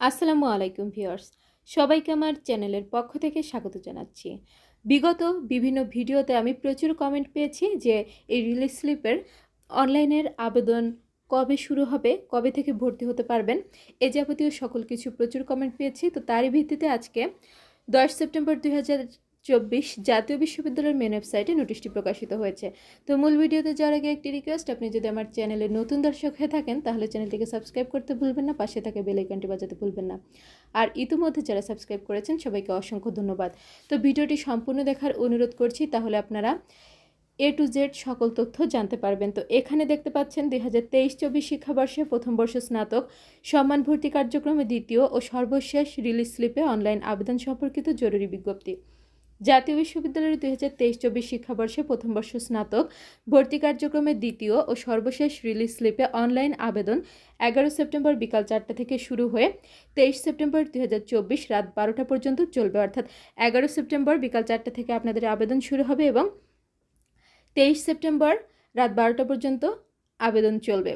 আসসালামু আলাইকুম ভিউয়ার্স। সবাইকে আমার চ্যানেলের পক্ষ থেকে স্বাগত জানাচ্ছি। বিগত বিভিন্ন ভিডিওতে আমি প্রচুর কমেন্ট পেয়েছি যে এই রিলিজ স্লিপের অনলাইনের আবেদন কবে শুরু হবে, কবে থেকে ভর্তি হতে পারবেন, এ যাবতীয় সকল কিছু প্রচুর কমেন্ট পেয়েছি। তো তারই ভিত্তিতে আজকে দশ সেপ্টেম্বর দুই হাজার চব্বিশ জাতীয় বিশ্ববিদ্যালয়ের মেন ওয়েবসাইটে নোটিশটি প্রকাশিত হয়েছে। তো মূল ভিডিওতে যাওয়ার আগে একটি রিকোয়েস্ট আপনি যদি আমার চ্যানেলে নতুন দর্শক হয়ে থাকেন, তাহলে চ্যানেলটিকে সাবস্ক্রাইব করতে ভুলবেন না, পাশে থাকা বেল আইকনটি বাজাতে ভুলবেন না। আর ইতিমধ্যে যারা সাবস্ক্রাইব করেছেন, সবাইকে অসংখ্য ধন্যবাদ। তো ভিডিওটি সম্পূর্ণ দেখার অনুরোধ করছি, তাহলে আপনারা এ টু জেড সকল তথ্য জানতে পারবেন। তো এখানে দেখতে পাচ্ছেন, দুই হাজার তেইশ চব্বিশ শিক্ষাবর্ষে প্রথম বর্ষ স্নাতক, সম্মান ভর্তি কার্যক্রমে দ্বিতীয় ও সর্বশেষ রিলিজ স্লিপে অনলাইন আবেদন সম্পর্কিত জরুরি বিজ্ঞপ্তি। জাতীয় বিশ্ববিদ্যালয়ের দুই হাজার তেইশ চব্বিশ শিক্ষাবর্ষে প্রথম বর্ষ স্নাতক, ভর্তি কার্যক্রমের দ্বিতীয় ও সর্বশেষ রিলিজ স্লিপে অনলাইন আবেদন এগারো সেপ্টেম্বর বিকাল চারটা থেকে শুরু হয়ে তেইশ সেপ্টেম্বর দুই হাজার চব্বিশ রাত বারোটা পর্যন্ত চলবে। অর্থাৎ এগারো সেপ্টেম্বর বিকাল চারটা থেকে আপনাদের আবেদন শুরু হবে এবং তেইশ সেপ্টেম্বর রাত বারোটা পর্যন্ত আবেদন চলবে।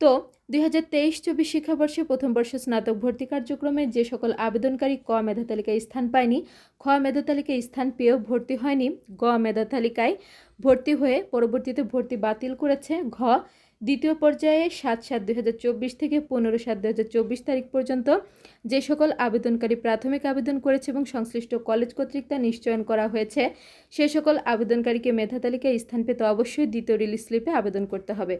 তো দুই হাজার তেইশ চব্বিশ শিক্ষাবর্ষে প্রথম বর্ষ স্নাতক ভর্তি কার্যক্রমে যে সকল আবেদনকারী ক মেধা তালিকায় স্থান পায়নি, খ মেধা তালিকায় স্থান পেয়েও ভর্তি হয়নি, গ মেধা তালিকায় ভর্তি হয়ে পরবর্তীতে ভর্তি বাতিল করেছে, ঘ দ্বিতীয় পর্যায়ে সাত সাত দুই হাজার চব্বিশ থেকে পনেরো সাত দুই হাজার চব্বিশ তারিখ পর্যন্ত যে সকল আবেদনকারী প্রাথমিক আবেদন করেছে এবং সংশ্লিষ্ট কলেজ কর্তৃক তা নিশ্চয়ন করা হয়েছে, সে সকল আবেদনকারীকে মেধা তালিকায় স্থান পেতে অবশ্যই দ্বিতীয় রিলিজ স্লিপে আবেদন করতে হবে।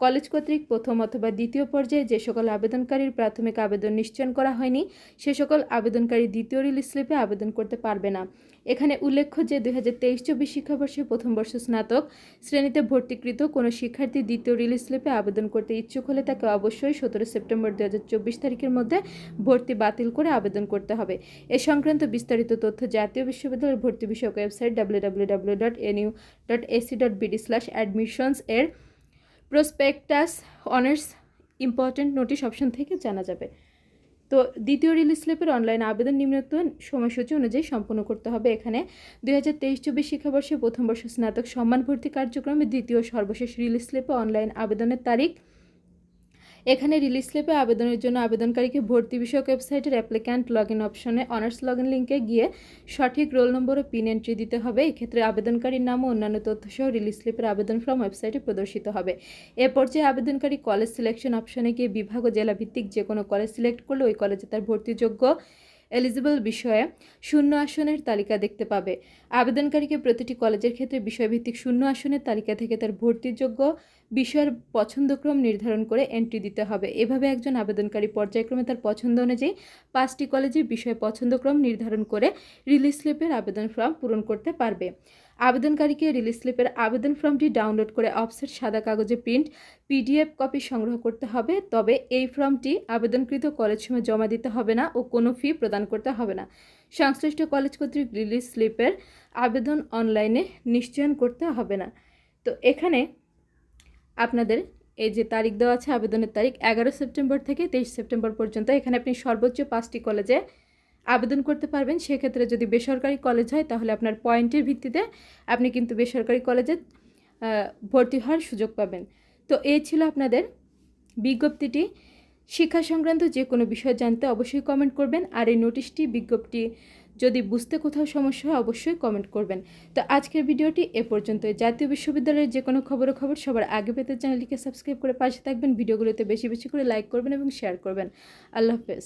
কলেজ কর্তৃক প্রথম অথবা দ্বিতীয় পর্যায়ে যে সকল আবেদনকারীর প্রাথমিক আবেদন নিশ্চয়ন করা হয়নি, সে সকল আবেদনকারী দ্বিতীয় রিলিজ স্লিপে আবেদন করতে পারবে না। এখানে উল্লেখ্য যে দুই হাজার তেইশ চব্বিশ শিক্ষাবর্ষে প্রথম বর্ষ স্নাতক, শ্রেণীতে ভর্তিকৃত কোনো শিক্ষার্থী দ্বিতীয় রিলিজ স্লিপে আবেদন করতে ইচ্ছুক হলে তাকে অবশ্যই সতেরো সেপ্টেম্বর দু হাজার চব্বিশ তারিখের মধ্যে ভর্তি বাতিল করে আবেদন করতে হবে। এ সংক্রান্ত বিস্তারিত তথ্য জাতীয় বিশ্ববিদ্যালয়ের ভর্তি বিষয়ক website W W W dot NU dot AC dot BD slash admissions এর prospectus honours important notice option থেকে জানা যাবে। তো দ্বিতীয় রিলিজ স্লিপের অনলাইন আবেদন নিম্নত সময়সূচি অনুযায়ী সম্পন্ন করতে হবে। এখানে দুই হাজার তেইশ চব্বিশ শিক্ষাবর্ষে প্রথম বর্ষ স্নাতক সম্মান ভর্তি কার্যক্রমে দ্বিতীয় সর্বশেষ রিলিজ স্লিপে অনলাইন আবেদনের তারিখ এখানে রিলিজ স্লিপে আবেদনের জন্য আবেদনকারীকে ভর্তি বিষয়ক ওয়েবসাইটের অ্যাপ্লিক্যান্ট লগ ইন অপশনে অনার্স লগ ইন লিঙ্কে গিয়ে সঠিক রোল নম্বর ও পিন এন্ট্রি দিতে হবে। এক্ষেত্রে আবেদনকারীর নাম ও অন্যান্য তথ্যসহ রিলিজ স্লিপের আবেদন ফর্ম ওয়েবসাইটে প্রদর্শিত হবে। এ পর্যায়ে আবেদনকারী কলেজ সিলেকশন অপশনে গিয়ে বিভাগ ও জেলাভিত্তিক যে কোনো কলেজ সিলেক্ট করলে ওই কলেজে তার ভর্তিযোগ্য এলিজিবল বিষয়ে শূন্য আসনের তালিকা দেখতে পাবে। আবেদনকারীকে প্রতিটি কলেজের ক্ষেত্রে বিষয়ভিত্তিক শূন্য আসনের তালিকা থেকে তার ভর্তিযোগ্য বিষয়ের পছন্দক্রম নির্ধারণ করে এন্ট্রি দিতে হবে। এভাবে একজন আবেদনকারী পর্যায়ক্রমে তার পছন্দ অনুযায়ী পাঁচটি কলেজের বিষয়ে পছন্দক্রম নির্ধারণ করে রিলিজ স্লিপের আবেদন ফর্ম পূরণ করতে পারবে। আবেদনকারীকে রিলিজ স্লিপের আবেদন ফর্মটি ডাউনলোড করে অফসেট সাদা কাগজে প্রিন্ট পিডিএফ কপি সংগ্রহ করতে হবে। তবে এই ফর্মটি আবেদনকৃত কলেজ সময় জমা দিতে হবে না ও কোনো ফি প্রদান করতে হবে না। সংশ্লিষ্ট কলেজ কর্তৃক রিলিজ স্লিপের আবেদন অনলাইনে নিশ্চয়ন করতে হবে না। তো এখানে আপনাদের এই যে তারিখ দেওয়া আছে আবেদনের তারিখ এগারো সেপ্টেম্বর থেকে তেইশ সেপ্টেম্বর পর্যন্ত। এখানে আপনি সর্বোচ্চ পাঁচটি কলেজে আবেদন করতে পারবেন। সেক্ষেত্রে যদি বেসরকারি কলেজ হয়, তাহলে আপনার পয়েন্টের ভিত্তিতে আপনি কিন্তু বেসরকারি কলেজে ভর্তি হওয়ার সুযোগ পাবেন। তো এই ছিল আপনাদের বিজ্ঞপ্তিটি। শিক্ষা সংক্রান্ত যে কোনো বিষয় জানতে অবশ্যই কমেন্ট করবেন। আর এই নোটিশটি বিজ্ঞপ্তি যদি বুঝতে কোথাও সমস্যা হয়, অবশ্যই কমেন্ট করবেন। তো আজকের ভিডিওটি এ পর্যন্ত জাতীয় বিশ্ববিদ্যালয়ের যে কোনো খবর খবর সবার আগে পেতে চ্যানেলটিকে সাবস্ক্রাইব করে পাশে থাকবেন। ভিডিওগুলোতে বেশি বেশি করে লাইক করবেন এবং শেয়ার করবেন। আল্লাহ হাফেজ।